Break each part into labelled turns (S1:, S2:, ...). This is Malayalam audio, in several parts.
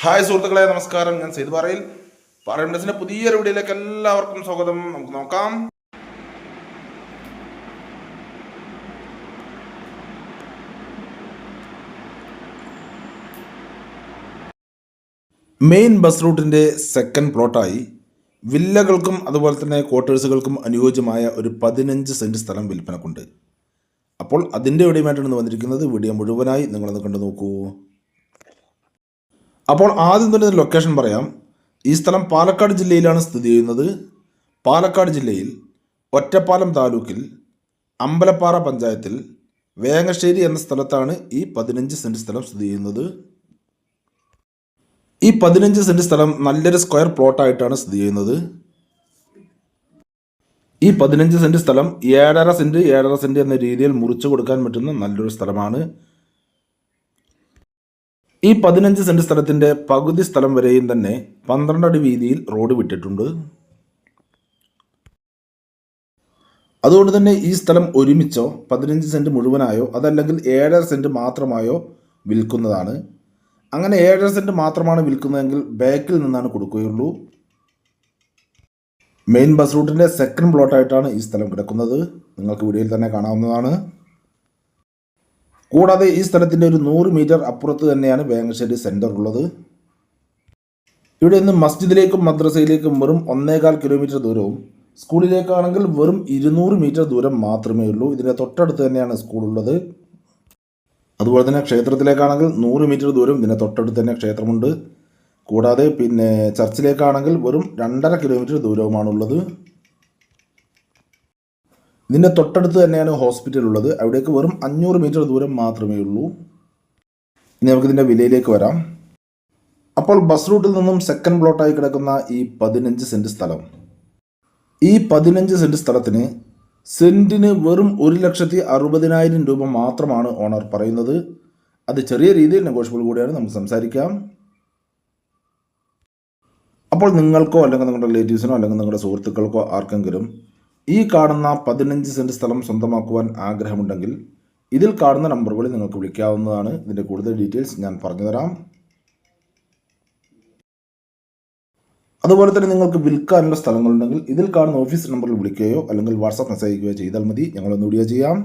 S1: ഹായ് സുഹൃത്തുക്കളെ നമസ്കാരം. ഞാൻ സെയ്ത് പറയിൽ. പറയണ്ടസിന്റെ പുതിയൊരു വീഡിയോയിലേക്ക് എല്ലാവർക്കും സ്വാഗതം. നമുക്ക് നോക്കാം. മെയിൻ ബസ് റൂട്ടിന്റെ സെക്കൻഡ് പ്ലോട്ടായി വില്ലകൾക്കും അതുപോലെ തന്നെ ക്വാർട്ടേഴ്സുകൾക്കും അനുയോജ്യമായ ഒരു പതിനഞ്ച് സെന്റ് സ്ഥലം വിൽപ്പനക്കുണ്ട്. അപ്പോൾ അതിന്റെ വീഡിയോ ഇന്ന് വന്നിരിക്കുന്നത്. വീഡിയോ മുഴുവനായി നിങ്ങളൊന്ന് കണ്ടു നോക്കൂ. അപ്പോൾ ആദ്യം തന്നെ ലൊക്കേഷൻ പറയാം. ഈ സ്ഥലം പാലക്കാട് ജില്ലയിലാണ് സ്ഥിതി ചെയ്യുന്നത്. പാലക്കാട് ജില്ലയിൽ ഒറ്റപ്പാലം താലൂക്കിൽ അമ്പലപ്പാറ പഞ്ചായത്തിൽ വേങ്ങശ്ശേരി എന്ന സ്ഥലത്താണ് ഈ പതിനഞ്ച് സെന്റ് സ്ഥലം സ്ഥിതി ചെയ്യുന്നത്. ഈ പതിനഞ്ച് സെന്റ് സ്ഥലം നല്ലൊരു സ്ക്വയർ പ്ലോട്ടായിട്ടാണ് സ്ഥിതി ചെയ്യുന്നത്. ഈ പതിനഞ്ച് സെന്റ് സ്ഥലം ഏഴര സെന്റ് ഏഴര സെന്റ് എന്ന രീതിയിൽ മുറിച്ചു കൊടുക്കാൻ പറ്റുന്ന നല്ലൊരു സ്ഥലമാണ്. ഈ പതിനഞ്ച് സെന്റ് സ്ഥലത്തിന്റെ പകുതി സ്ഥലം വരെയും തന്നെ പന്ത്രണ്ട് അടി വീതിയിൽ റോഡ് വിട്ടിട്ടുണ്ട്. അതുകൊണ്ട് തന്നെ ഈ സ്ഥലം ഒരുമിച്ചോ പതിനഞ്ച് സെന്റ് മുഴുവനായോ അതല്ലെങ്കിൽ ഏഴര സെന്റ് മാത്രമായോ വിൽക്കുന്നതാണ്. അങ്ങനെ ഏഴര സെന്റ് മാത്രമാണ് വിൽക്കുന്നതെങ്കിൽ ബാക്കിൽ നിന്നാണ് കൊടുക്കുകയുള്ളൂ. മെയിൻ ബസ് റൂട്ടിന്റെ സെക്കൻഡ് പ്ലോട്ടായിട്ടാണ് ഈ സ്ഥലം കിടക്കുന്നത്. നിങ്ങൾക്ക് വീഡിയോയിൽ തന്നെ കാണാവുന്നതാണ്. കൂടാതെ ഈ സ്ഥലത്തിന്റെ ഒരു നൂറ് മീറ്റർ അപ്പുറത്ത് തന്നെയാണ് വേങ്ങശ്ശേരി സെന്റർ ഉള്ളത്. ഇവിടെ നിന്ന് മസ്ജിദിലേക്കും മദ്രസയിലേക്കും വെറും ഒന്നേകാൽ കിലോമീറ്റർ ദൂരവും സ്കൂളിലേക്കാണെങ്കിൽ വെറും ഇരുന്നൂറ് മീറ്റർ ദൂരം മാത്രമേ ഉള്ളൂ. ഇതിന്റെ തൊട്ടടുത്ത് തന്നെയാണ് സ്കൂളുള്ളത് അതുപോലെ തന്നെ ക്ഷേത്രത്തിലേക്കാണെങ്കിൽ നൂറ് മീറ്റർ ദൂരം ഇതിന്റെ തൊട്ടടുത്ത് തന്നെ ക്ഷേത്രമുണ്ട്. കൂടാതെ പിന്നെ ചർച്ചിലേക്കാണെങ്കിൽ വെറും രണ്ടര കിലോമീറ്റർ ദൂരവുമാണുള്ളത്. ഇതിന്റെ തൊട്ടടുത്ത് തന്നെയാണ് ഹോസ്പിറ്റൽ ഉള്ളത്. അവിടേക്ക് വെറും അഞ്ഞൂറ് മീറ്റർ ദൂരം മാത്രമേ ഉള്ളൂ. ഇനി നമുക്കിതിന്റെ വിലയിലേക്ക് വരാം. അപ്പോൾ ബസ് റൂട്ടിൽ നിന്നും സെക്കൻഡ് പ്ലോട്ടായി കിടക്കുന്ന ഈ പതിനഞ്ച് സെന്റ് സ്ഥലം. ഈ പതിനഞ്ച് സെന്റ് സ്ഥലത്തിന് സെന്റിന് വെറും ഒരു ലക്ഷത്തി അറുപതിനായിരം രൂപ മാത്രമാണ് ഓണർ പറയുന്നത്. അത് ചെറിയ രീതിയിൽ നെഗോഷ്യബിൾ കൂടിയാണ്. നമുക്ക് സംസാരിക്കാം. അപ്പോൾ നിങ്ങൾക്കോ അല്ലെങ്കിൽ നിങ്ങളുടെ റിലേറ്റീവ്സിനോ അല്ലെങ്കിൽ നിങ്ങളുടെ സുഹൃത്തുക്കൾക്കോ ആർക്കെങ്കിലും ഈ കാണുന്ന പതിനഞ്ച് സെന്റ് സ്ഥലം സ്വന്തമാക്കുവാൻ ആഗ്രഹമുണ്ടെങ്കിൽ ഇതിൽ കാണുന്ന നമ്പറുകളിൽ നിങ്ങൾക്ക് വിളിക്കാവുന്നതാണ്. ഇതിന്റെ കൂടുതൽ ഡീറ്റെയിൽസ് ഞാൻ പറഞ്ഞുതരാം. അതുപോലെ തന്നെ നിങ്ങൾക്ക് വിൽക്കാനുള്ള സ്ഥലങ്ങളുണ്ടെങ്കിൽ ഇതിൽ കാണുന്ന ഓഫീസ് നമ്പറിൽ വിളിക്കുകയോ അല്ലെങ്കിൽ വാട്സാപ്പ് മെസ്സേജ് അയക്കുകയോ ചെയ്താൽ മതി. ഞങ്ങളൊന്ന് വീഡിയോ ചെയ്യാം.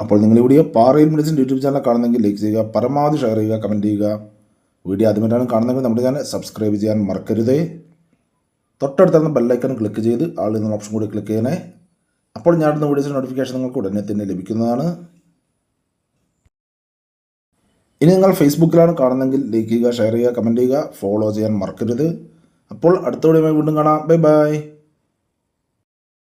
S1: അപ്പോൾ നിങ്ങൾ ഈ വീഡിയോ പാറയിൽ മെഡിസിൻ യൂട്യൂബ് ചാനൽ കാണുന്നെങ്കിൽ ലൈക്ക് ചെയ്യുക പരമാവധി ഷെയർ ചെയ്യുക കമന്റ് ചെയ്യുക. വീഡിയോ ആദ്യമായിട്ടാണ് കാണുന്നെങ്കിൽ നമ്മുടെ ചാനൽ സബ്സ്ക്രൈബ് ചെയ്യാൻ മറക്കരുതേ. തൊട്ടടുത്തുള്ള ബെല്ലൈക്കൺ ക്ലിക്ക് ചെയ്ത് ആൾ എന്ന ഓപ്ഷൻ കൂടി ക്ലിക്ക് ചെയ്യണേ. അപ്പോൾ ഞാനിടുന്ന വീഡിയോസിന്റെ നോട്ടിഫിക്കേഷൻ നിങ്ങൾക്ക് ഉടനെ തന്നെ ലഭിക്കുന്നതാണ്. ഇനി നിങ്ങൾ ഫേസ്ബുക്കിലാണ് കാണുന്നതെങ്കിൽ ലൈക്ക് ചെയ്യുക ഷെയർ ചെയ്യുക കമന്റ് ചെയ്യുക ഫോളോ ചെയ്യാൻ മറക്കരുത്. അപ്പോൾ അടുത്ത വീഡിയോ വീണ്ടും കാണാം. Bye bye